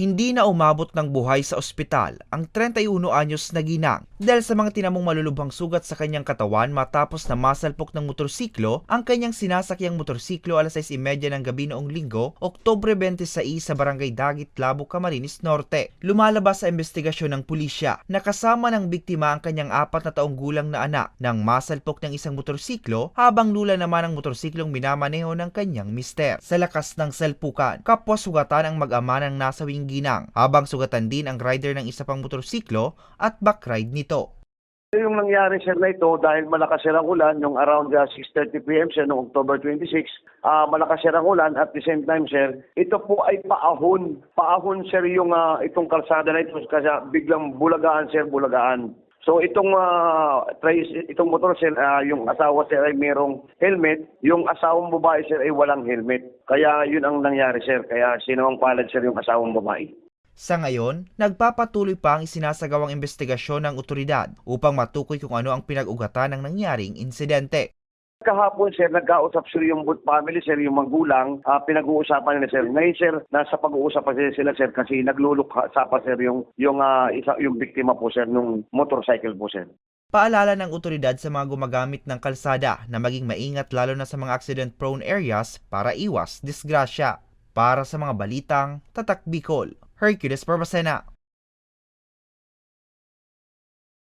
Hindi na umabot ng buhay sa ospital ang 31 anyos na ginang dahil sa mga tinamong malulubhang sugat sa kanyang katawan matapos na masalpok ng motorsiklo ang kanyang sinasakyang motorsiklo alas 6.30 ng gabi noong linggo, Oktobre 26 sa Barangay Dagit, Labo, Camarines Norte. Lumalabas sa investigasyon ng pulisya na kasama ng biktima ang kanyang apat na taong gulang na anak nang masalpok ng isang motorsiklo habang lula naman ang motorsiklong minamaneho ng kanyang mister. Sa lakas ng salpukan, kapwa sugatan ang mag-ama ng nasawing ginang habang sugatan din ang rider ng isa pang motorsiklo at backride nito. Yung nangyari sir na ito dahil malakas sir ulan yung around uh, 6.30 p.m. sir noong October 26, ah malakas sir ang ulan at the same time sir, ito po ay paahon. Paahon sir yung ah, itong kalsada na ito kasi biglang bulagaan sir, bulagaan. So itong uh, itong motor sir, ah, yung asawa sir ay merong helmet, yung asawang babae sir ay walang helmet. Kaya yun ang nangyari sir, kaya sinawang palad sir yung asawang babae. Sa ngayon, nagpapatuloy pa ang isinasagawang investigasyon ng otoridad upang matukoy kung ano ang pinag-ugatan ng nangyaring insidente. Kahapon, sir, nagkausap sir yung both family, sir, yung magulang, ah, pinag-uusapan nila, sir. Ngayon, sir, nasa pag-uusap pa sila, sir, kasi nagluluksa pa, sir, yung, yung, ah, isa, yung biktima po, sir, nung motorcycle po, sir. Paalala ng otoridad sa mga gumagamit ng kalsada na maging maingat lalo na sa mga accident-prone areas para iwas disgrasya. Para sa mga balitang Tatak Bicol, Hercules Barbacena.